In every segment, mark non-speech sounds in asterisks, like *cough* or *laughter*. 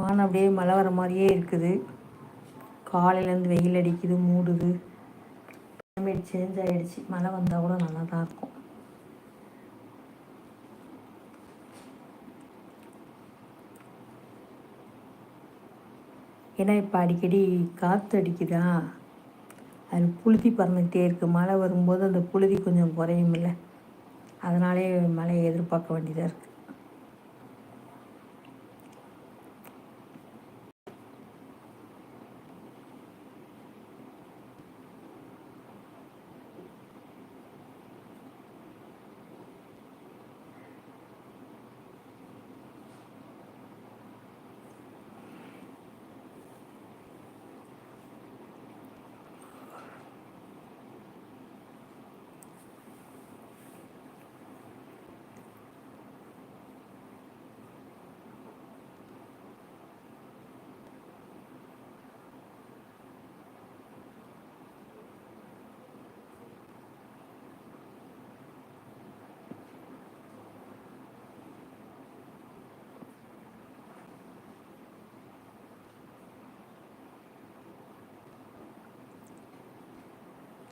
வானம் அப்படியே மழை வர மாதிரியே இருக்குது. காலையிலேருந்து வெயில் அடிக்குது மூடுது. கிளைமேட் சேஞ்ச் ஆகிடுச்சு மழை வந்தால் கூட நல்லா தான் இருக்கும். ஏன்னா இப்போ அடிக்கடி காற்று அடிக்குதா? அது புழுதி பறந்துக்கிட்டே இருக்குது மழை வரும்போது அந்த புழுதி கொஞ்சம் குறையும் இல்லை அதனாலே மழையை எதிர்பார்க்க வேண்டியதாக இருக்குது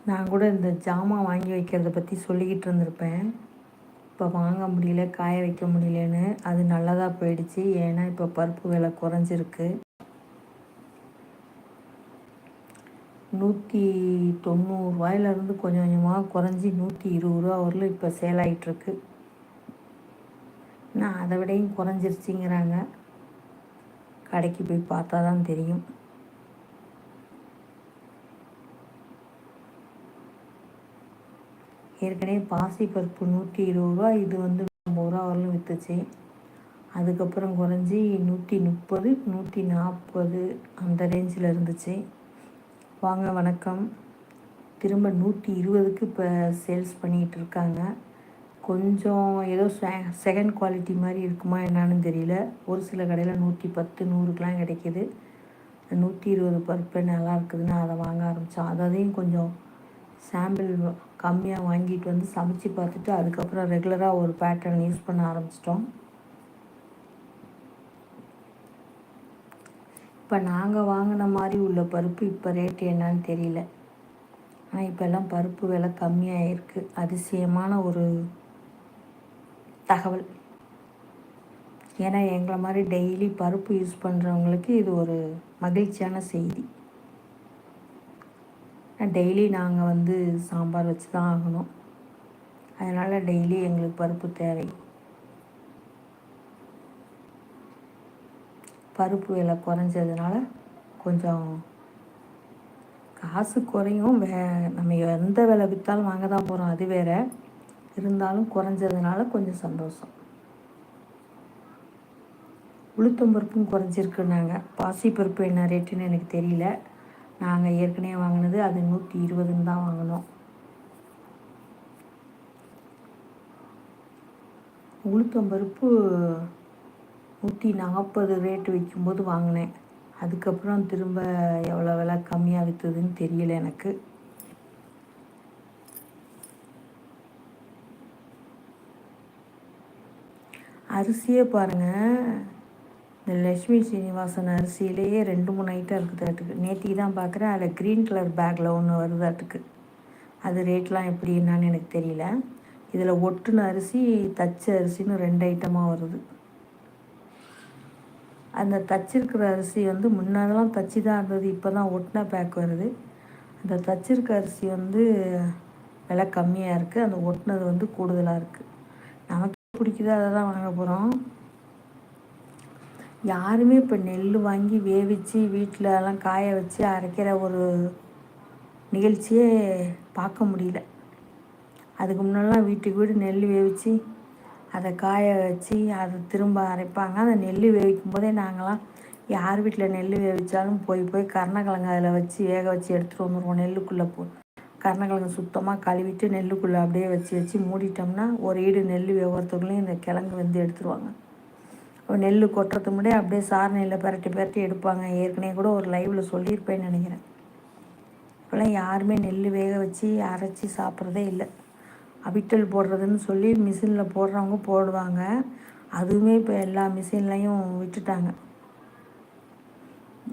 நான் கூட இந்த ஜாமான் வாங்கி வைக்கிறத பற்றி சொல்லிக்கிட்டு இருந்திருப்பேன். இப்போ வாங்க முடியல காய வைக்க முடியலன்னு அது நல்லதாக போயிடுச்சு. ஏன்னா இப்போ பருப்பு விலை குறைஞ்சிருக்கு. நூற்றி தொண்ணூறுரூவாயிலேருந்து கொஞ்சம் கொஞ்சமாக குறைஞ்சி நூற்றி இருபது ரூபா வரலும் இப்போ சேல் ஆகிட்டுருக்கு நான் அதை விடையும் குறைஞ்சிருச்சிங்கிறாங்க. கடைக்கு போய் பார்த்தா தான் தெரியும். ஏற்கனவே பாசி பருப்பு நூற்றி இருபது ரூபா இது வந்து ஐம்பது ரூபா வரலும் விற்றுச்சு அதுக்கப்புறம் குறைஞ்சி நூற்றி முப்பது நூற்றி நாற்பது அந்த ரேஞ்சில் இருந்துச்சு. வாங்க வணக்கம். திரும்ப நூற்றி இருபதுக்கு இப்போ சேல்ஸ் பண்ணிகிட்டு இருக்காங்க. கொஞ்சம் ஏதோ செகண்ட் குவாலிட்டி மாதிரி இருக்குமா என்னான்னு தெரியல. ஒரு சில கடையில் நூற்றி பத்து நூறுக்கெலாம் கிடைக்கிது. நூற்றி இருபது பருப்பு நல்லா இருக்குதுன்னு அதை வாங்க ஆரம்பித்தோம் அதையும் கொஞ்சம் சாம்பிள் கம்மியாக வாங்கிட்டு வந்து சமைச்சு பார்த்துட்டு அதுக்கப்புறம் ரெகுலராக ஒரு பேட்டர்ன் யூஸ் பண்ண ஆரம்பிச்சிட்டோம். இப்போ நாங்கள் வாங்கின மாதிரி உள்ள பருப்பு இப்போ ரேட்டு என்னன்னு தெரியல. ஆனால் இப்போல்லாம் பருப்பு விலை கம்மியாக இருக்குது அதிசயமான ஒரு தகவல். ஏன்னா எங்களை மாதிரி டெய்லி பருப்பு யூஸ் பண்ணுறவங்களுக்கு இது ஒரு மகிழ்ச்சியான செய்தி. டெய்லி நாங்கள் வந்து சாம்பார் வச்சு தான் ஆகணும். அதனால் டெய்லி எங்களுக்கு பருப்பு தேவை. பருப்பு விலை குறைஞ்சதுனால கொஞ்சம் காசு குறையும். வே நம்ம எந்த விலை விற்றாலும் வாங்க தான் போகிறோம் அது வேற. இருந்தாலும் குறைஞ்சதுனால கொஞ்சம் சந்தோஷம். உளுத்தம் பருப்பும் குறைஞ்சிருக்குனாங்க பாசி பருப்பு என்ன ரேட்டுன்னு எனக்கு தெரியல. நாங்கள் ஏற்கனவே வாங்கினது அது நூற்றி இருபதுன்னு தான் வாங்கினோம். உளுத்தம்பருப்பு நூற்றி நாற்பது ரேட்டு விற்கும்போது வாங்கினேன். அதுக்கப்புறம் திரும்ப எவ்வளோ விலை கம்மியாக விற்றுதுன்னு தெரியல எனக்கு. அரிசியே பாருங்கள் இந்த லக்ஷ்மி சீனிவாசன் அரிசியிலேயே ரெண்டு மூணு ஐட்டம் இருக்குதாட்டுக்கு நேற்றுக்கு தான் பார்க்குறேன். அதில் க்ரீன் கலர் பேக்கில் ஒன்று வருதாட்டுக்கு அது ரேட்லாம் எப்படி என்னான்னு எனக்கு தெரியல. இதில் ஒட்டுன அரிசி தச்ச அரிசின்னு ரெண்டு ஐட்டமாக வருது. அந்த தச்சிருக்கிற அரிசி வந்து முன்னாடிலாம் தச்சு தான் இருந்தது இப்போ தான் ஒட்டின பேக் வருது. அந்த தச்சிருக்க அரிசி வந்து விலை கம்மியாக இருக்குது அந்த ஒட்டினது வந்து கூடுதலாக இருக்குது நமக்கு பிடிக்குதோ அதை தான் வாங்க போகிறோம் யாருமே இப்போ நெல் வாங்கி வேவிச்சு வீட்டிலலாம் காய வச்சு அரைக்கிற ஒரு நிகழ்ச்சியே பார்க்க முடியல. அதுக்கு முன்னெல்லாம் வீட்டுக்கு வீடு நெல் வேவிச்சு அதை காய வச்சு அதை திரும்ப அரைப்பாங்க. அந்த நெல் வேவிக்கும் போதே நாங்களாம் யார் வீட்டில் நெல் வேவிச்சாலும் போய் போய் கருணக்கிழங்கு அதில் வச்சு வேக வச்சு எடுத்துகிட்டு வந்துடுவோம் நெல்லுக்குள்ளே போ கருணக்கிழங்கு சுத்தமாக கழுவிட்டு நெல்லுக்குள்ளே அப்படியே வச்சு வச்சு மூடிட்டோம்னா ஒரு ஈடு நெல் வேகிறதுக்குள்ளேயும் இந்த கிழங்கு வந்து எடுத்துருவாங்க. நெல் கொட்டுறது முன்னாடி அப்படியே சார் நெல்லை பரட்டி பரட்டி எடுப்பாங்க. ஏற்கனவே கூட ஒரு லைவில் சொல்லியிருப்பேன்னு நினைக்கிறேன். இப்போல்லாம் யாருமே நெல் வேக வச்சு அரைச்சி சாப்பிட்றதே இல்லை. அவிட்டல் போடுறதுன்னு சொல்லி மிஷினில் போடுறவங்க போடுவாங்க. அதுவுமே இப்போ எல்லா மிஷின்லையும் விட்டுட்டாங்க.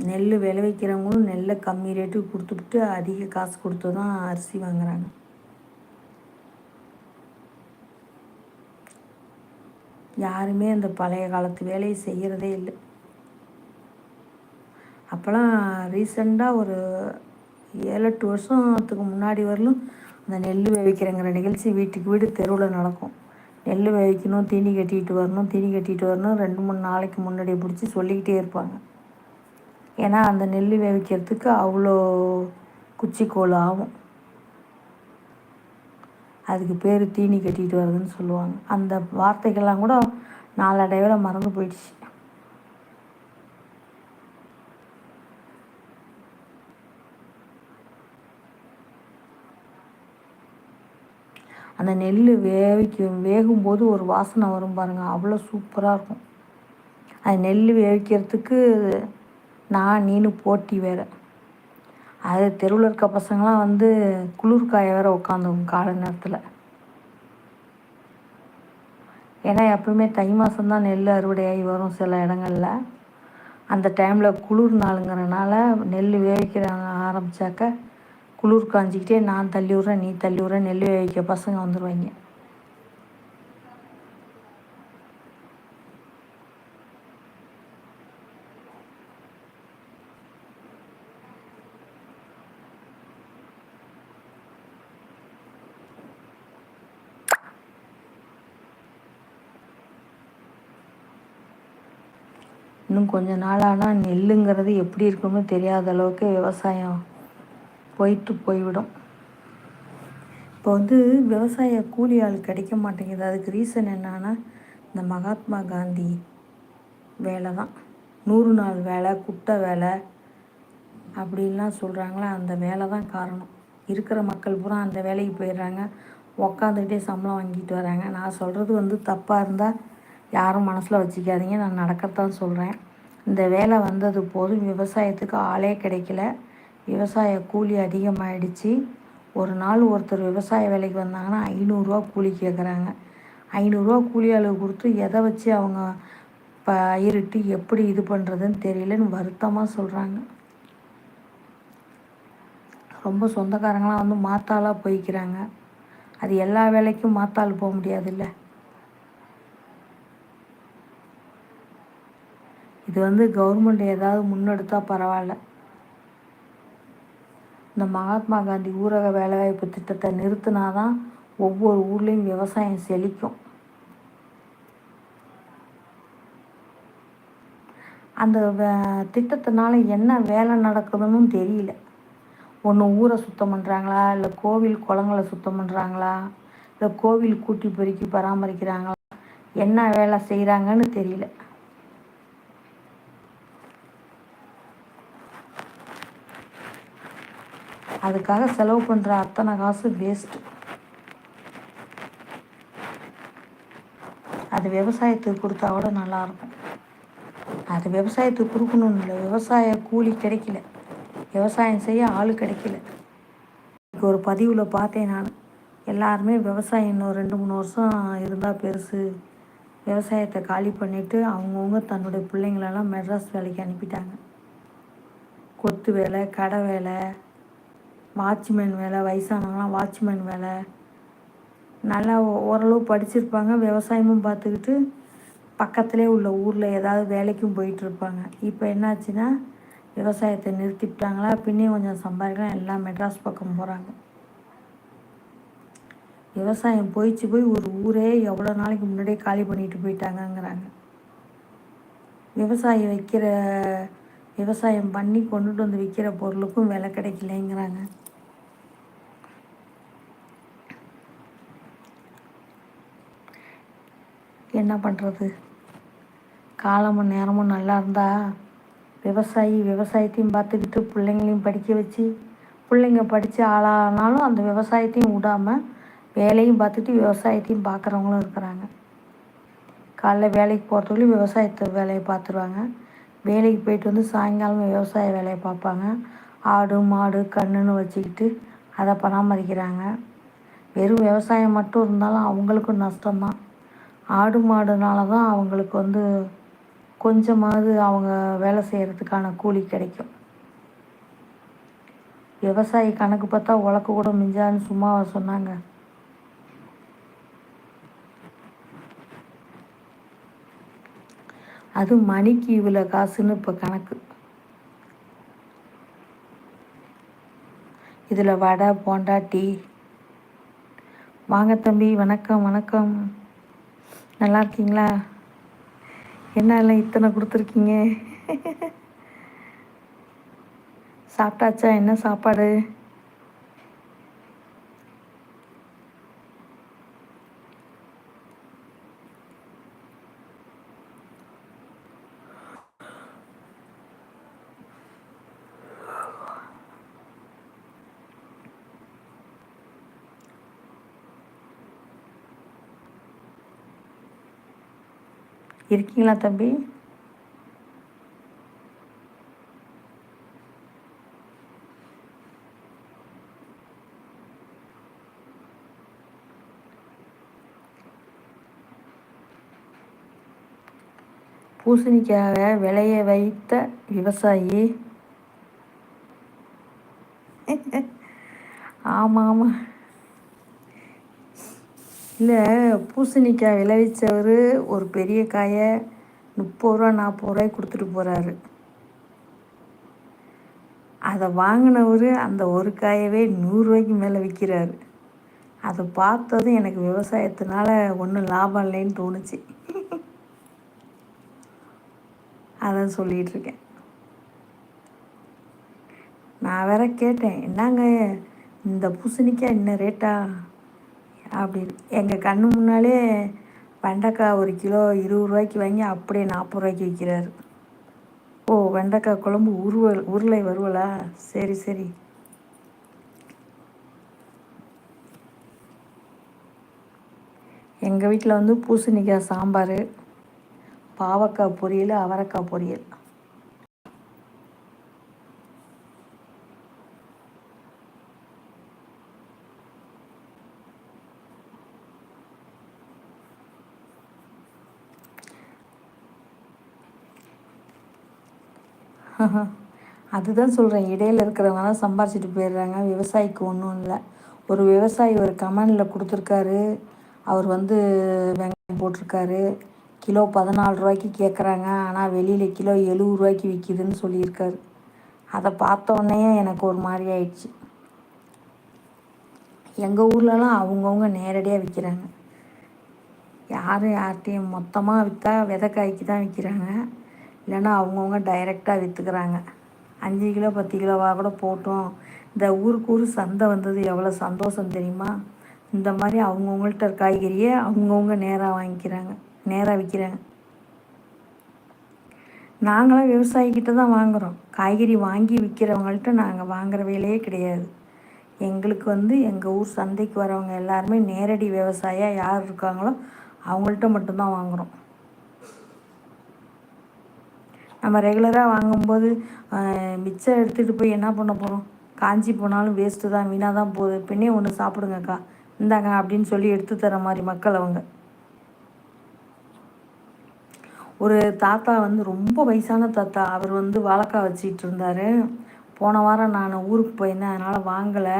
நெல் விளைவிக்கிறவங்களும் நெல்லை கம்மி ரேட்டுக்கு கொடுத்துட்டு அதிக காசு கொடுத்து தான் அரிசி வாங்குகிறாங்க யாருமே அந்த பழைய காலத்து வேலையை செய்கிறதே இல்லை. அப்போல்லாம் ரீசெண்டாக ஒரு ஏழு எட்டு வருஷத்துக்கு முன்னாடி வரலும் அந்த நெல் விளைவிக்கிறங்கிற நிகழ்ச்சி வீட்டுக்கு வீடு தெருவில் நடக்கும். நெல் வேவிக்கணும் தீனி கட்டிட்டு வரணும் தீனி கட்டிட்டு வரணும் ரெண்டு மூணு நாளைக்கு முன்னாடியே பிடிச்சி சொல்லிக்கிட்டே இருப்பாங்க. ஏன்னா அந்த நெல் வேவிக்கிறதுக்கு அவ்வளோ குச்சிக்கோள் ஆகும். அதுக்கு பேர் தீனி கட்டிட்டு வருதுன்னு சொல்லுவாங்க. அந்த வார்த்தைகள்லாம் கூட நாளடைவில் மறந்து போயிடுச்சு. அந்த நெல் வேவிக்கும் வேகும்போது ஒரு வாசனை வரும் பாருங்கள் அவ்வளோ சூப்பராக இருக்கும். அது நெல் வேவிக்கிறதுக்கு நான் நீனு போட்டி வேறு. அது தெருவில் இருக்க பசங்களாம் வந்து குளிர்காய வேற உட்காந்துங்க காலை நேரத்தில். ஏன்னா எப்பவுமே தை மாதம்தான் நெல் அறுவடையாகி வரும் சில இடங்களில். அந்த டைமில் குளிர் நாளுங்கிறனால நெல் வேவிக்கிற ஆரம்பித்தாக்க குளிர் காஞ்சிக்கிட்டே நான் தள்ளி விட்றேன் நீ தள்ளி விட்றேன் நெல் வேவிக்க பசங்க வந்துடுவாங்க இன்னும் கொஞ்ச நாள் ஆனால் நெல்லுங்கிறது எப்படி இருக்கும்னு தெரியாத அளவுக்கு விவசாயம் போயிட்டு போய்விடும். இப்போ வந்து விவசாய கூலி ஆள் கிடைக்க மாட்டேங்குது. அதுக்கு ரீசன் என்னன்னா இந்த மகாத்மா காந்தி வேலை தான். நூறு நாள் வேலை குட்டை வேலை அப்படின்லாம் சொல்கிறாங்களா அந்த வேலை தான் காரணம். இருக்கிற மக்கள் பூரா அந்த வேலைக்கு போயிடுறாங்க. உக்காந்துக்கிட்டே சம்பளம் வாங்கிட்டு வராங்க. நான் சொல்கிறது வந்து தப்பாக இருந்தால் யாரும் மனசில் வச்சுக்காதீங்க. நான் நடக்கத்தான் சொல்கிறேன் இந்த வேலை வந்தது போதும். விவசாயத்துக்கு ஆளே கிடைக்கல. விவசாய கூலி அதிகமாகிடுச்சு ஒரு நாள் ஒருத்தர் விவசாய வேலைக்கு வந்தாங்கன்னா ஐநூறுரூவா கூலி கேட்குறாங்க ஐநூறுரூவா கூலி அளவு கொடுத்து எதை வச்சு அவங்க பயிரிட்டு எப்படி இது பண்ணுறதுன்னு தெரியலன்னு வருத்தமாக சொல்கிறாங்க ரொம்ப சொந்தக்காரங்களாம் வந்து மாத்தாளாக போய்க்கிறாங்க. அது எல்லா வேலைக்கும் மாத்தாள் போக முடியாதுல்ல. இது வந்து கவர்மெண்ட் ஏதாவது முன்னெடுத்தால் பரவாயில்ல. இந்த மகாத்மா காந்தி ஊரக வேலைவாய்ப்பு திட்டத்தை நிறுத்தினா தான் ஒவ்வொரு ஊர்லேயும் விவசாயம் செழிக்கும். அந்த திட்டத்தினால என்ன வேலை நடக்குதுன்னு தெரியல. ஒன்று ஊரை சுத்தம் பண்ணுறாங்களா இல்லை கோவில் குளங்களை சுத்தம் பண்ணுறாங்களா இல்லை கோவில் கூட்டி பெருக்கி பராமரிக்கிறாங்களா? என்ன வேலை செய்கிறாங்கன்னு தெரியல. அதுக்காக செலவு பண்ணுற அத்தனை காசு வேஸ்ட்டு அது விவசாயத்துக்கு கொடுத்தா கூட நல்லாயிருக்கும் அது விவசாயத்துக்கு கொடுக்கணும்னு இல்லை. விவசாய கூலி கிடைக்கல. விவசாயம் செய்ய ஆள் கிடைக்கல. ஒரு பதிவில் பார்த்தேன் நான். எல்லாருமே விவசாயம் இன்னும் ரெண்டு மூணு வருஷம் இருந்தால் பெருசு. விவசாயத்தை காலி பண்ணிவிட்டு அவங்கவுங்க தன்னுடைய பிள்ளைங்களெல்லாம் மெட்ராஸ் வேலைக்கு அனுப்பிட்டாங்க. கொத்து வேலை கடை வேலை வாட்ச்மேன் வேலை வயசானவங்களாம் வாட்ச்மேன் வேலை. நல்லா ஓரளவு படிச்சிருப்பாங்க. விவசாயமும் பார்த்துக்கிட்டு பக்கத்துலேயே உள்ள ஊரில் ஏதாவது வேலைக்கும் போயிட்டுருப்பாங்க. இப்போ என்னாச்சுன்னா விவசாயத்தை நிறுத்திவிட்டாங்களா பின்னையும் கொஞ்சம் சம்பாதிக்கலாம் எல்லாம் மெட்ராஸ் பக்கம் போகிறாங்க விவசாயம் போயிடுச்சு போய் ஒரு ஊரே எவ்வளோ நாளைக்கு முன்னாடியே காலி பண்ணிட்டு போயிட்டாங்கங்கிறாங்க. விவசாயம் வைக்கிற விவசாயம் பண்ணி கொண்டுட்டு வந்து விற்கிற பொருளுக்கும் விலை கிடைக்கலைங்கிறாங்க. என்ன பண்ணுறது காலமும் நேரமும் நல்லா இருந்தால் விவசாயி விவசாயத்தையும் பார்த்துக்கிட்டு பிள்ளைங்களையும் படிக்க வச்சு பிள்ளைங்க படித்து ஆளானாலும் அந்த விவசாயத்தையும் விடாமல் வேலையும் பார்த்துட்டு விவசாயத்தையும் பார்க்குறவங்களும் இருக்கிறாங்க. காலைல வேலைக்கு போகிறதுக்குள்ளேயும் விவசாயத்தை வேலையை பார்த்துருவாங்க. வேலைக்கு போயிட்டு வந்து சாயங்காலம் விவசாய வேலையை பார்ப்பாங்க. ஆடு மாடு கண்ணுன்னு வச்சுக்கிட்டு அதை பராமரிக்கிறாங்க. வெறும் விவசாயம் மட்டும் இருந்தாலும் அவங்களுக்கும் நஷ்டம்தான். ஆடு மாடுனால தான் அவங்களுக்கு வந்து கொஞ்சமாவது அவங்க வேலை செய்கிறதுக்கான கூலி கிடைக்கும். விவசாயி கணக்கு பார்த்தா உழக்கு கூட மிஞ்சான்னு சும்மாவா சொன்னாங்க. அது மணிக்கு இவ்வளோ காசுன்னு இப்போ கணக்கு. இதில் வடை போண்டா டீ. வாங்க தம்பி வணக்கம் வணக்கம். நல்லா இருக்கீங்களா என்ன எல்லாம் இத்தனை கொடுத்துருக்கீங்க? சாப்பிட்டாச்சா? என்ன சாப்பாடு? இருக்கீங்களா தம்பி? பூசணிக்காக விளைய வைத்த விவசாயி. ஆமாம் ஆமாம். இல்லை பூசணிக்காய் விளைவிச்சவர் ஒரு பெரிய காயை முப்பது ரூபா நாற்பது ரூபாய்க்கு கொடுத்துட்டு போகிறாரு அதை வாங்கினவர் அந்த ஒரு காயவே நூறுரூவாய்க்கு மேலே விற்கிறாரு அதை பார்த்ததும் எனக்கு விவசாயத்தினால ஒன்றும் லாபம் இல்லைன்னு தோணுச்சு. அதான் சொல்லிகிட்ருக்கேன் நான் வேற கேட்டேன் என்னங்க இந்த பூசணிக்காய் என்ன ரேட்டா அப்படின்னு எங்கள் கண்ணு முன்னாலே வெண்டைக்காய் ஒரு கிலோ இருபது ரூபாய்க்கு வாங்கி அப்படியே நாற்பது ரூபாய்க்கு விற்கிறாரு ஓ வெண்டைக்காய் குழம்பு உருவல் உருளை வருவலா? சரி சரி. எங்கள் வீட்டில் வந்து பூசணிக்காய் சாம்பார் பாவக்காய் பொரியல் அவரைக்காய் பொரியல். *laughs* அதுதான் சொல்கிறேன் இடையில் இருக்கிறவங்க தான் சம்பாரிச்சிட்டு போயிடுறாங்க. விவசாயிக்கு ஒன்றும் இல்லை. ஒரு விவசாயி ஒரு கமெண்டில் கொடுத்துருக்காரு. அவர் வந்து வெங்காயம் போட்டிருக்காரு. கிலோ பதினாலு ரூபாய்க்கு கேட்குறாங்க ஆனால் வெளியில் கிலோ எழுபது ரூபாய்க்கு விற்கிதுன்னு சொல்லியிருக்காரு. அதை பார்த்தோன்னே எனக்கு ஒரு மாதிரி ஆயிடுச்சு. எங்கள் ஊர்லலாம் அவங்கவுங்க நேரடியாக விற்கிறாங்க யாரும் யார்கிட்டையும் மொத்தமாக விற்றா விதைக்காய்க்கு தான் விற்கிறாங்க இல்லைன்னா அவங்கவுங்க டைரெக்டாக விற்றுக்கிறாங்க அஞ்சு கிலோ பத்து கிலோவாக கூட போட்டோம். இந்த ஊருக்கு ஊர் சந்தை வந்தது எவ்வளோ சந்தோஷம் தெரியுமா? இந்த மாதிரி அவங்கவுங்கள்ட்ட காய்கறியை அவங்கவுங்க நேராக வாங்கிக்கிறாங்க. நேராக விற்கிறாங்க. நாங்களாம் விவசாயிக்கிட்ட தான் வாங்குகிறோம் காய்கறி வாங்கி விற்கிறவங்கள்ட்ட நாங்கள் வாங்குகிற வேலையே கிடையாது. எங்களுக்கு வந்து எங்கள் ஊர் சந்தைக்கு வரவங்க எல்லாருமே நேரடி விவசாயியாக யார் இருக்காங்களோ அவங்கள்ட்ட மட்டும்தான் வாங்குகிறோம் நம்ம ரெகுலராக வாங்கும்போது மிச்சம் எடுத்துகிட்டு போய் என்ன பண்ண போகிறோம் காஞ்சி போனாலும் வேஸ்ட்டு தான் வீணாக தான் போகுது. பின்னே ஒன்று சாப்பிடுங்கக்கா. இந்தாங்க அப்படின்னு சொல்லி எடுத்து தர மாதிரி மக்கள் அவங்க. ஒரு தாத்தா வந்து ரொம்ப வயசான தாத்தா. அவர் வந்து வாழைக்காய் வச்சிட்டு இருந்தார். போன வாரம் நான் ஊருக்கு போயிருந்தேன். அதனால் வாங்கலை.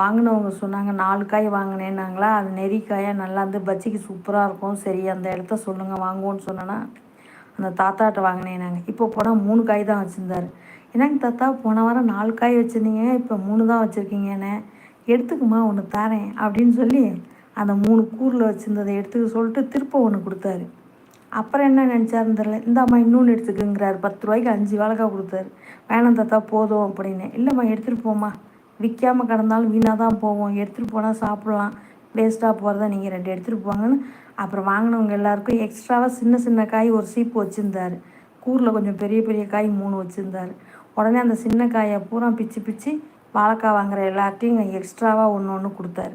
வாங்கினவங்க சொன்னாங்க நாலு காய் வாங்கினேன்னாங்களா? அது நெறிக்காயாக நல்லா இருந்து பஜ்ஜிக்கு சூப்பராக இருக்கும். சரி அந்த இடத்த சொல்லுங்கள் வாங்குவோன்னு சொன்னேன்னா அந்த தாத்தாட்ட வாங்கினேன் நாங்கள் இப்போ போனால் மூணு காய் தான் வச்சுருந்தாரு. என்னங்க தாத்தா போன வாரம் நாலு காய் வச்சுருந்தீங்க இப்போ மூணு தான் வச்சுருக்கீங்கன்னு. எடுத்துக்குமா ஒன்று தரேன் அப்படின்னு சொல்லி அந்த மூணு கூரில் வச்சுருந்ததை எடுத்துக்க சொல்லிட்டு திருப்ப ஒன்று கொடுத்தாரு. அப்புறம் என்ன நினச்சாருன்னு தெரில இந்தாம்மா இன்னொன்று எடுத்துக்குங்கிறாரு. பத்து ரூபாய்க்கு அஞ்சு வாழைக்காய் கொடுத்தாரு. வேணாம் தாத்தா போதும் அப்படின்னு. இல்லைம்மா எடுத்துகிட்டு போம்மா. விற்காமல் கிடந்தாலும் வீணாக தான் போவோம் எடுத்துகிட்டு போனால் சாப்பிட்லாம். வேஸ்ட்டாக போகிறத நீங்கள் ரெண்டு எடுத்துகிட்டு போங்கன்னு. அப்புறம் வாங்கினவங்க எல்லாருக்கும் எக்ஸ்ட்ராவாக சின்ன சின்ன காய் ஒரு சீப்பு வச்சுருந்தார். கூரில் கொஞ்சம் பெரிய பெரிய காய் மூணு வச்சுருந்தார். உடனே அந்த சின்ன காயை பூரா பிச்சு பிச்சு வாழைக்காய் வாங்குகிற எல்லாத்தையும் எக்ஸ்ட்ராவாக ஒன்று ஒன்று கொடுத்தாரு.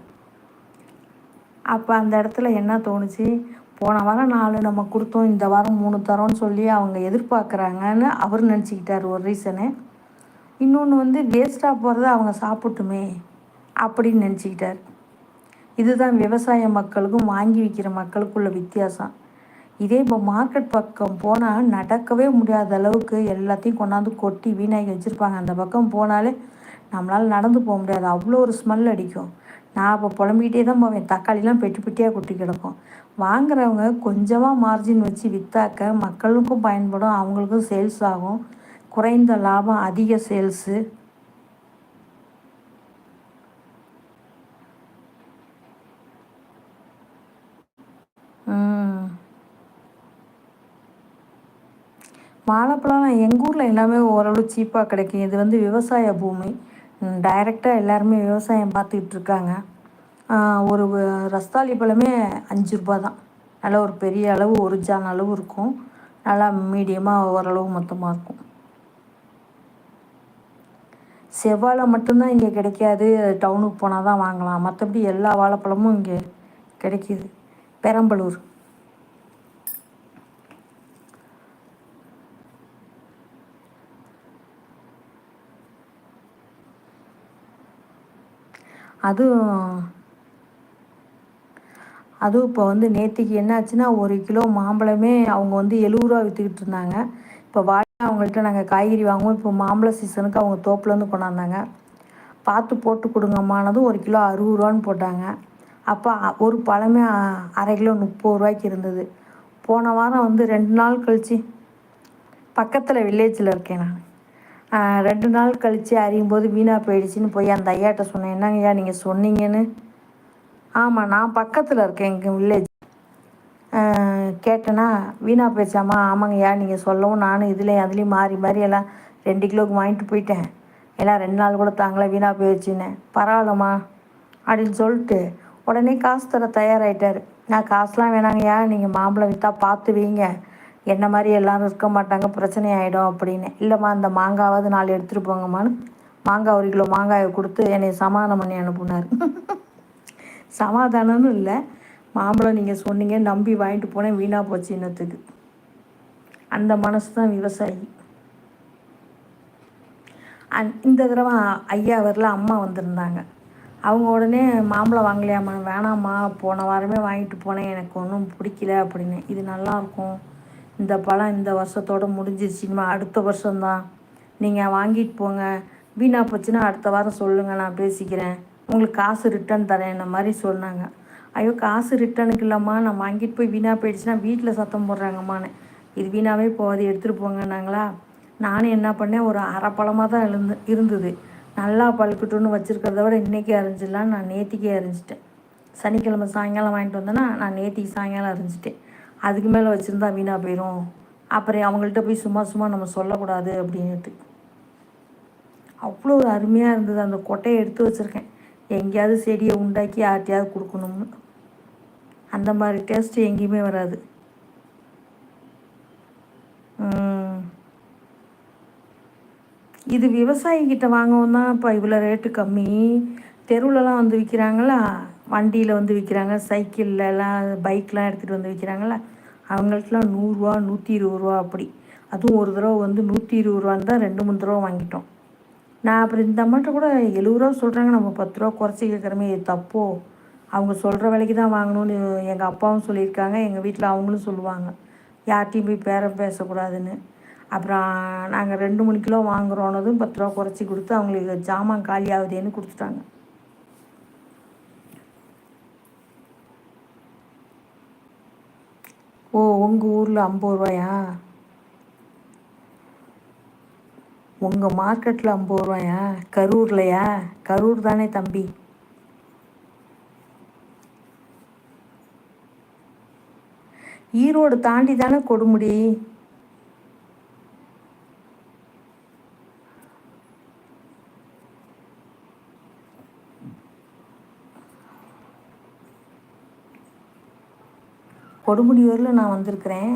அப்போ அந்த இடத்துல என்ன தோணுச்சு? போன வாரம் நாலு நம்ம கொடுத்தோம் இந்த வாரம் மூணு தரோன்னு சொல்லி அவங்க எதிர்பார்க்குறாங்கன்னு அவர் நினச்சிக்கிட்டார் ஒரு ரீசனு இன்னொன்று வந்து வேஸ்ட்டாக போகிறத அவங்க சாப்பிட்டுமே அப்படின்னு நினச்சிக்கிட்டார். இதுதான் விவசாய மக்களுக்கும் வாங்கி விற்கிற மக்களுக்குள்ள வித்தியாசம். இதே இப்போ மார்க்கெட் பக்கம் போனால் நடக்கவே முடியாத அளவுக்கு எல்லாத்தையும் கொண்டாந்து கொட்டி வீணாகி வச்சுருப்பாங்க. அந்த பக்கம் போனாலே நம்மளால் நடந்து போக முடியாது. அவ்வளோ ஒரு ஸ்மெல் அடிக்கும். நான் இப்போ புலம்பிக்கிட்டே தான் போவேன். தக்காளிலாம் பெட்டி பெட்டியாக கொட்டி கிடக்கும். வாங்குறவங்க கொஞ்சமாக மார்ஜின் வச்சு விற்றாக்க மக்களுக்கும் பயன்படும். அவங்களுக்கும் சேல்ஸ் ஆகும். குறைந்த லாபம் அதிக சேல்ஸு வாழைப்பழம் எங்கள் ஊரில் எல்லாமே ஓரளவு சீப்பாக கிடைக்கும். இது வந்து விவசாய பூமி. டைரெக்டாக எல்லாருமே விவசாயம் பார்த்துக்கிட்டு இருக்காங்க. ஒரு ரஸ்தாளி பழமே அஞ்சு ரூபா தான். நல்லா ஒரு பெரிய அளவு ஒரு ஜான் அளவு இருக்கும். நல்லா மீடியமாக ஓரளவு மொத்தமாக இருக்கும். செவ்வாழை மட்டும்தான் இங்கே கிடைக்காது. டவுனுக்கு போனால் தான் வாங்கலாம். மற்றபடி எல்லா வாழைப்பழமும் இங்கே கிடைக்கிது. பெரம்பலூர். அதுவும் அதுவும் இப்போ வந்து நேற்றுக்கு என்னாச்சுன்னா ஒரு கிலோ மாம்பழமே அவங்க வந்து எழுபது ரூபா விற்றுக்கிட்டு இருந்தாங்க. இப்போ வாழை அவங்கள்ட்ட நாங்கள் காய்கறி வாங்குவோம். இப்போ மாம்பழ சீசனுக்கு அவங்க தோப்புலேருந்து கொண்டாந்தாங்க. பார்த்து போட்டு கொடுங்கம்மானதும் ஒரு கிலோ அறுபது ரூபான்னு போட்டாங்க. அப்போ ஒரு பழமே அரை கிலோ முப்பது ரூபாய்க்கு இருந்தது. போன வாரம் வந்து ரெண்டு நாள் கழித்து பக்கத்தில் வில்லேஜில் இருக்கேன் நான். ரெண்டு நாள் கழித்து அறியும் போது வீணாக போயிடுச்சின்னு போய் அந்த ஐயாட்ட சொன்னேன். என்னங்கய்யா நீங்கள் சொன்னீங்கன்னு? ஆமாம் நான் பக்கத்தில் இருக்கேன் எங்கள் வில்லேஜ் கேட்டேன்னா வீணாக போயிடுச்சாம்மா ஆமாங்கய்யா நீங்கள் சொல்லவும் நானும் இதுலேயும் அதுலேயும் மாறி மாறி எல்லாம் ரெண்டு கிலோவுக்கு வாங்கிட்டு போயிட்டேன். எல்லாம் ரெண்டு நாள் கூட தாங்களே வீணாக போயிடுச்சுன்னு. பரவாயில்லம்மா அப்படின்னு சொல்லிட்டு உடனே காசு தர தயாராகிட்டார் நான் காசுலாம் வேணாங்கய்யா நீங்கள் மாம்பழம் விற்றா பார்த்து வைங்க. என்ன மாதிரி எல்லோரும் இருக்க மாட்டாங்க பிரச்சனை ஆகிடும் அப்படின்னு. இல்லைம்மா அந்த மாங்காவது நாலு எடுத்துகிட்டு போங்கம்மான்னு மாங்காய் ஒரு கிலோ மாங்காயை கொடுத்து என்னை சமாதானம் பண்ணி அனுப்புனார். *laughs* சமாதானம்னு இல்லை மாம்பழம் நீங்கள் சொன்னீங்க நம்பி வாங்கிட்டு போனேன் வீணாக போச்சு இன்னத்துக்கு. அந்த மனசு தான் விவசாயி. அந் இந்த தடவை ஐயா வரல அம்மா வந்திருந்தாங்க. அவங்க உடனே மாம்பழம் வாங்கலையாம்மா வேணாம்மா போன வாரமே வாங்கிட்டு போனேன் எனக்கு ஒன்றும் பிடிக்கல அப்படின்னு. இது நல்லாயிருக்கும் இந்த பழம் இந்த வருஷத்தோடு முடிஞ்சிருச்சுமா அடுத்த வருஷம்தான். நீங்கள் வாங்கிட்டு போங்க. வீணாக போச்சுன்னா அடுத்த வாரம் சொல்லுங்கள் நான் பேசிக்கிறேன். உங்களுக்கு காசு ரிட்டர்ன் தரேன் இந்த மாதிரி சொன்னாங்க. ஐயோ காசு ரிட்டனுக்கு இல்லைம்மா நான் வாங்கிட்டு போய் வீணாக போயிடுச்சுன்னா வீட்டில் சத்தம் போடுறாங்கம்மான்னு. இது வீணாகவே போகாது எடுத்துகிட்டு போங்கன்னாங்களா? நானும் என்ன பண்ணேன் ஒரு அரை பழமாக தான் இருந்து இருந்தது. நல்லா பழுக்கட்டும்னு வச்சுருக்கிறத விட இன்றைக்கி அரைஞ்சிடலான்னு நான் நேற்றுக்கே அரைஞ்சிட்டேன் சனிக்கிழமை சாயங்காலம் வாங்கிட்டு வந்தேன்னா நான் நேற்றுக்கு சாயங்காலம் அரைஞ்சிட்டேன் அதுக்கு மேலே வச்சுருந்தா வீணாக போயிடும் அப்புறம் அவங்கள்ட்ட போய் சும்மா சும்மா நம்ம சொல்லக்கூடாது அப்படின்ட்டு அவ்வளோ ஒரு அருமையாக இருந்தது. அந்த கொட்டையை எடுத்து வச்சுருக்கேன். எங்கேயாவது செடியை உண்டாக்கி யார்ட்டையாவது கொடுக்கணும்னு. அந்த மாதிரி டேஸ்ட்டு எங்கேயுமே வராது. இது விவசாயிக்கிட்ட வாங்கவும் தான் இப்போ இவ்வளோ ரேட்டு கம்மி. தெருவிலலாம் வந்து விற்கிறாங்களா வண்டியில் வந்து விற்கிறாங்க சைக்கிள்லலாம் பைக்லாம் எடுத்துகிட்டு வந்து விற்கிறாங்களா அவங்கள்ட்டலாம் நூறுரூவா நூற்றி இருபது ரூபா அப்படி. அதுவும் ஒரு தடவை வந்து நூற்றி இருபது ரூபான்னு தான் ரெண்டு மூணு தடவை வாங்கிட்டோம். நான் அப்புறம் இந்த அம்மாட்ட கூட எழுபது ரூபா சொல்கிறாங்க நம்ம பத்து ரூபா குறைச்சி கேட்குறமே தப்போ? அவங்க சொல்கிற விலைக்கு தான் வாங்கணும்னு எங்கள் அப்பாவும் சொல்லியிருக்காங்க. எங்கள் வீட்டில் அவங்களும் சொல்லுவாங்க. யார்ட்டையும் போய் பேரம் பேசக்கூடாதுன்னு. அப்புறம் நாங்கள் ரெண்டு மூணு கிலோ வாங்குறோன்னதும் பத்து ரூபா குறைச்சி கொடுத்து அவங்களுக்கு ஜாமான் காலி ஆகுதேன்னு கொடுத்துட்டாங்க. ஓ உங்கள் ஊரில் ஐம்பது ரூபாயா? உங்கள் மார்க்கெட்டில் ஐம்பது ரூபாயா? கரூர்லையா? கரூர் தானே தம்பி. ஈரோடு தாண்டி தானே கொடுமுடி? கொடுமுடியூரில் நான் வந்திருக்கிறேன்.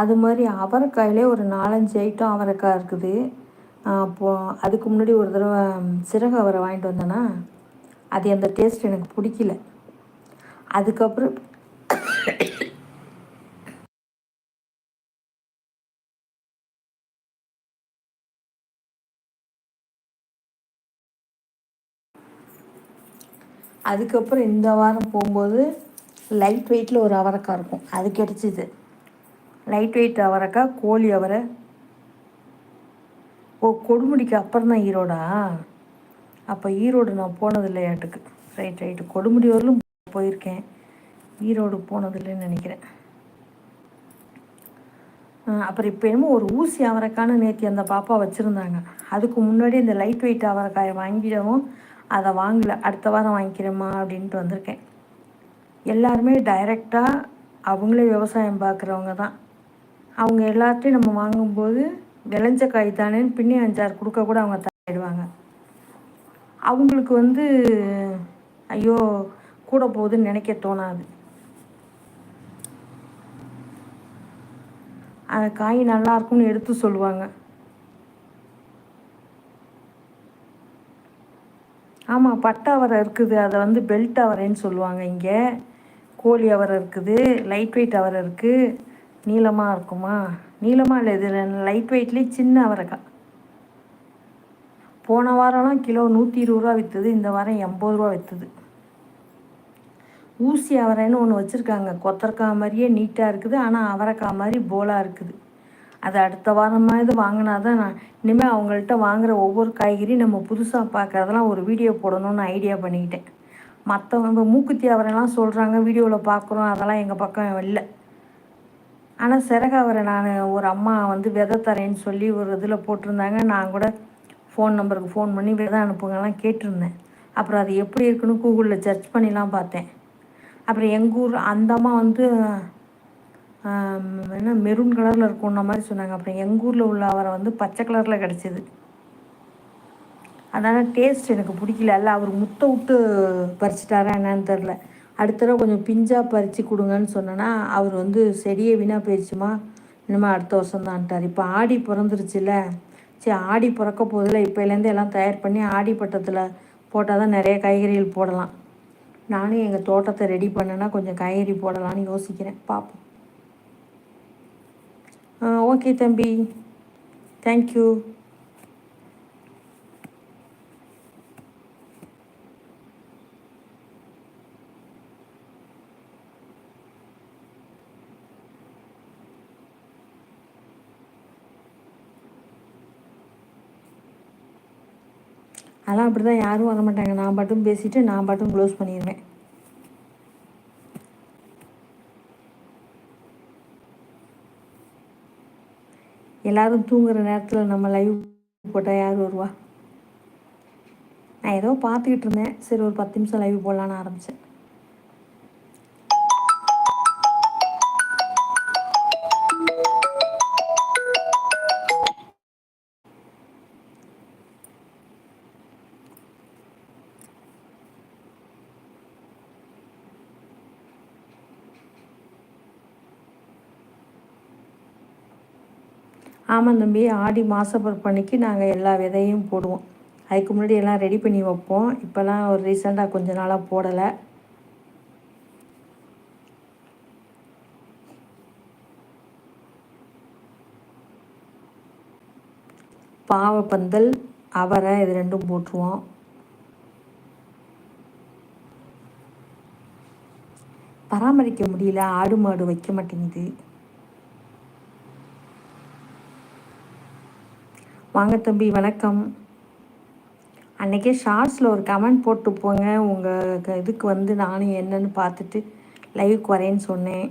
அது மாதிரி அவரைக்காயிலே ஒரு நாலஞ்சு ஐட்டம் அவரைக்காய் இருக்குது. அப்போது அதுக்கு முன்னாடி ஒரு தடவை சிறகு அவரை வாங்கிட்டு வந்தேன்னா அது அந்த டேஸ்ட் எனக்கு பிடிக்கல. அதுக்கப்புறம் அதுக்கப்புறம் இந்த வாரம் போகும்போது லைட் வெயிட்டில் ஒரு அவரக்காய் இருக்கும். அது கிடச்சிது. லைட் வெயிட் அவரக்காய் கோழி அவரை. ஓ கொடுமுடிக்கு அப்புறம் தான் ஈரோடா? அப்போ ஈரோடு நான் போனதில்லையாட்டுக்கு ரைட் ரைட்டு கொடுமுடி வரலும் போயிருக்கேன். ஈரோடு போனதில்லைன்னு நினைக்கிறேன். அப்புறம் இப்போ என்னமோ ஒரு ஊசி அவரைக்கான நேற்று அந்த பாப்பா வச்சுருந்தாங்க. அதுக்கு முன்னாடி இந்த லைட் வெயிட் அவரைக்காயை வாங்கிடவும் அதை வாங்கலை அடுத்த வாரம் வாங்கிக்கிறேம்மா அப்படின்ட்டு வந்திருக்கேன். எல்லாருமே டைரெக்டாக அவங்களே விவசாயம் பார்க்குறவங்க தான். அவங்க எல்லாத்தையும் நம்ம வாங்கும்போது விளைஞ்ச காய் தானேன்னு பின்னி அஞ்சாறு கொடுக்க கூட அவங்க தயாரிடுவாங்க அவங்களுக்கு வந்து ஐயோ கூட போகுதுன்னு நினைக்க தோணாது. அந்த காய் நல்லா இருக்கும்னு எடுத்து சொல்லுவாங்க. ஆமாம் பட்டை அவரை இருக்குது. அதை வந்து பெல்ட் அவரைன்னு சொல்லுவாங்க இங்கே. கோழி அவரை இருக்குது. லைட் வெயிட் அவரை இருக்குது நீளமாக இருக்குமா? நீளமாக இல்லை இது லைட் வெயிட்லேயே சின்ன அவரைக்காய் போன வாரம்லாம் கிலோ நூற்றி இருபது ரூபா விற்றுது இந்த வாரம் எண்பது ரூபா விற்றுது ஊசி அவரைன்னு ஒன்று வச்சுருக்காங்க. கொத்தரக்காய் மாதிரியே நீட்டாக இருக்குது. ஆனால் அவரைக்காய் மாதிரி போலாக இருக்குது. அது அடுத்த வாரமாக இது வாங்கினா தான் நான் இனிமேல் அவங்கள்ட்ட வாங்குகிற ஒவ்வொரு காய்கறியும் நம்ம புதுசாக பார்க்குறதெல்லாம் ஒரு வீடியோ போடணும்னு ஐடியா பண்ணிக்கிட்டேன். மற்றவங்க மூக்குத்தி அவரைலாம் சொல்கிறாங்க வீடியோவில் பார்க்குறோம் அதெல்லாம் எங்கள் பக்கம் இல்லை. ஆனால் சிறக அவரை நான் ஒரு அம்மா வந்து விதை தரேன்னு சொல்லி ஒரு இதில் போட்டிருந்தாங்க. நான் கூட ஃபோன் நம்பருக்கு ஃபோன் பண்ணி விதை அனுப்புங்கலாம் கேட்டிருந்தேன். அப்புறம் அது எப்படி இருக்குன்னு கூகுளில் சர்ச் பண்ணிலாம் பார்த்தேன். அப்புறம் எங்கள் ஊர் அந்த அம்மா வந்து என்ன மெரூன் கலரில் இருக்கும்ன மாதிரி சொன்னாங்க. அப்புறம் எங்கள் ஊரில் உள்ள அவரை வந்து பச்சை கலரில் கிடச்சிது. அதனால் டேஸ்ட் எனக்கு பிடிக்கல. அல்ல அவர் முட்டை விட்டு பறிச்சிட்டாரா என்னன்னு தெரில அடுத்த தடவை கொஞ்சம் பிஞ்சாக பறித்து கொடுங்கன்னு சொன்னேன்னா அவர் வந்து செடியே வீணாக போயிடுச்சுமா இனிமேல் அடுத்த வருஷம் தான்ட்டார் இப்போ ஆடி பிறந்துருச்சுல சரி ஆடி பிறக்க போதில் இப்போலேருந்து எல்லாம் தயார் பண்ணி ஆடி பட்டத்தில் போட்டால் தான் நிறைய காய்கறிகள் போடலாம். நானும் எங்கள் தோட்டத்தை ரெடி பண்ணேன்னா கொஞ்சம் காய்கறி போடலான்னு யோசிக்கிறேன். பார்ப்போம் ஓகே தம்பி. தேங்க்யூ அதெல்லாம் அப்படி தான் யாரும் வர மாட்டாங்க நான் பாட்டும் பேசிவிட்டு நான் பாட்டும் க்ளோஸ் பண்ணிடுவேன் எல்லோரும் தூங்குகிற நேரத்தில் நம்ம லைவ் போட்டால் யார் வருவா? நான் ஏதோ பார்த்துக்கிட்டு இருந்தேன். சரி ஒரு பத்து நிமிஷம் லைவ் போடலான்னு ஆரம்பித்தேன் ஆமாம் தம்பி ஆடி மாதப்பருப்பன்னைக்கு நாங்கள் எல்லா விதையும் போடுவோம். அதுக்கு முன்னாடி எல்லாம் ரெடி பண்ணி வைப்போம். இப்போல்லாம் ஒரு ரீசெண்டாக கொஞ்ச நாளாக போடலை. பாவப்பந்தல் அவரை இது ரெண்டும் போட்டுருவோம். பராமரிக்க முடியல. ஆடு மாடு வைக்க மாட்டேங்குது. வாங்க தம்பி வணக்கம். அன்றைக்கே ஷார்ட்ஸில் ஒரு கமெண்ட் போட்டு போங்க. உங்கள் இதுக்கு வந்து நானும் என்னன்னு பார்த்துட்டு லைவுக்கு வரேன்னு சொன்னேன்.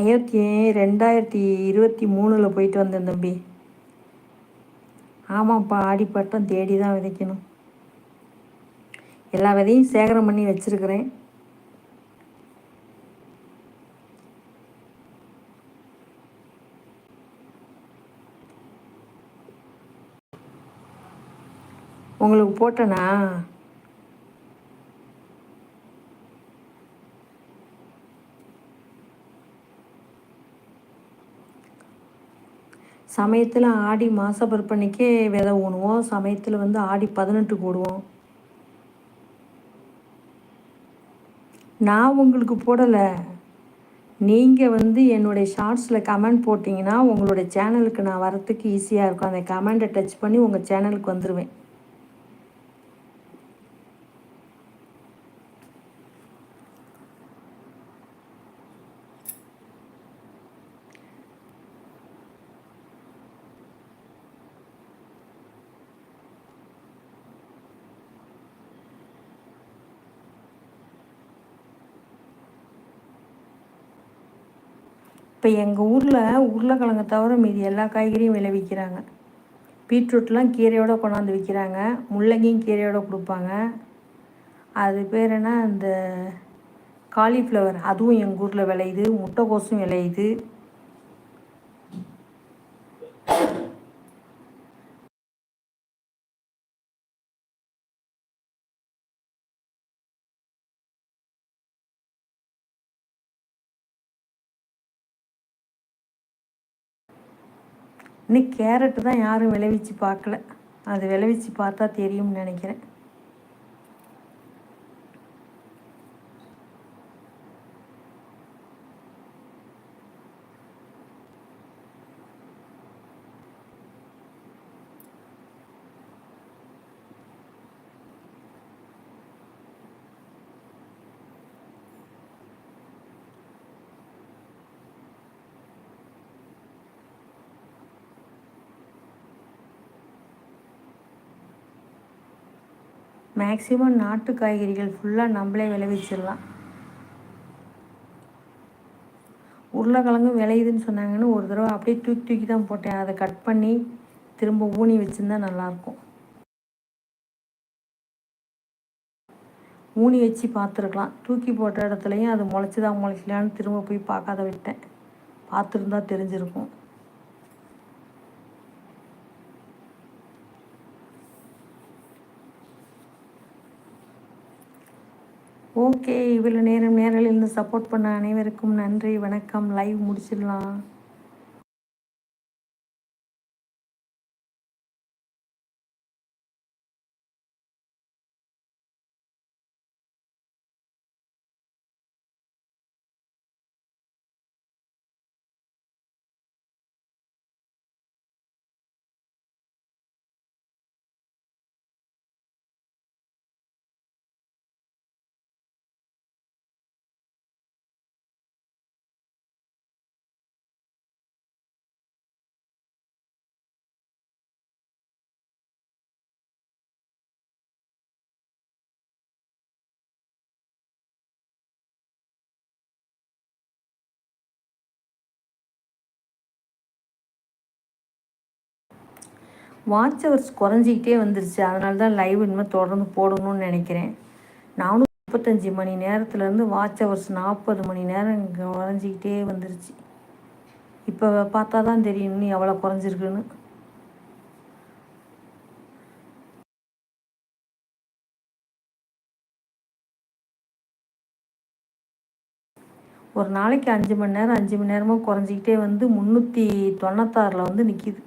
அயோத்தியே ரெண்டாயிரத்தி இருபத்தி மூணில் போயிட்டு வந்தேன் தம்பி. ஆமாம்ப்பா பட்டம் தேடி தான் விதைக்கணும். எல்லா விதையும் சேகரம் பண்ணி வச்சுருக்கிறேன். உங்களுக்கு போட்டனா? சமயத்தில் ஆடி மாத பற்பனைக்கே விதை ஊணுவோம் சமயத்தில் வந்து ஆடி பதினெட்டு போடுவோம். நான் உங்களுக்கு போடலை. நீங்கள் வந்து என்னுடைய ஷார்ட்ஸில் கமெண்ட் போட்டிங்கன்னா உங்களுடைய சேனலுக்கு நான் வரத்துக்கு ஈஸியாக இருக்கும். அந்த கமெண்ட்டை டச் பண்ணி உங்கள் சேனலுக்கு வந்துடுவேன் இப்போ எங்கள் ஊரில் உருளைக்கிழங்க தவிர மீதி எல்லா காய்கறியும் விளைவிக்கிறாங்க. பீட்ரூட்லாம் கீரையோடு கொண்டாந்து விற்கிறாங்க முள்ளங்கியும் கீரையோடு கொடுப்பாங்க. அது பேர் என்ன? இந்த காலிஃப்ளவர். அதுவும் எங்கள் ஊரில் விளையுது. முட்டைக்கோசும் விளையுது. இன்னைக்கு கேரட்டு தான் யாரும் விளைவிச்சு பார்க்கல. அது விளைவிச்சு பார்த்தா தெரியும்னு நினைக்கிறேன். மேக்ஸிமம் நாட்டு காய்கறிகள் ஃபுல்லாக நம்மளே விளைவிச்சிடலாம். உருளைக்கிழங்கு விளையுதுன்னு சொன்னாங்கன்னு ஒரு தடவை அப்படியே தூக்கி தூக்கி தான் போட்டேன். அதை கட் பண்ணி திரும்ப ஊனி வச்சுருந்தா நல்லாயிருக்கும். ஊனி வச்சு பார்த்துருக்கலாம். தூக்கி போட்ட இடத்துலையும் அது முளைச்சிதான் முளைக்கலான்னு திரும்ப போய் பார்க்காத விட்டேன். பார்த்துருந்தா தெரிஞ்சிருக்கும். ஓகே இவ்வளோ நேரம் நேரில் இருந்து சப்போர்ட் பண்ண அனைவருக்கும் நன்றி வணக்கம். லைவ் முடிச்சிடலாம். வாட்ச் ஹவர்ஸ் குறைஞ்சிக்கிட்டே வந்துருச்சு. அதனால தான் லைவ் இனிமேல் தொடர்ந்து போடணும்னு நினைக்கிறேன். நானும் முப்பத்தஞ்சு மணி நேரத்துலேருந்து வாட்ச் ஹவர்ஸ் நாற்பது மணி நேரம் குறைஞ்சிக்கிட்டே வந்துருச்சு. இப்போ பார்த்தா தான் தெரியும் இன்னும் எவ்வளோ குறைஞ்சிருக்குன்னு. ஒரு நாளைக்கு அஞ்சு மணி நேரம் அஞ்சு மணி நேரமாக குறைஞ்சிக்கிட்டே வந்து முந்நூற்றி தொண்ணூத்தாறில் வந்து நிற்கிது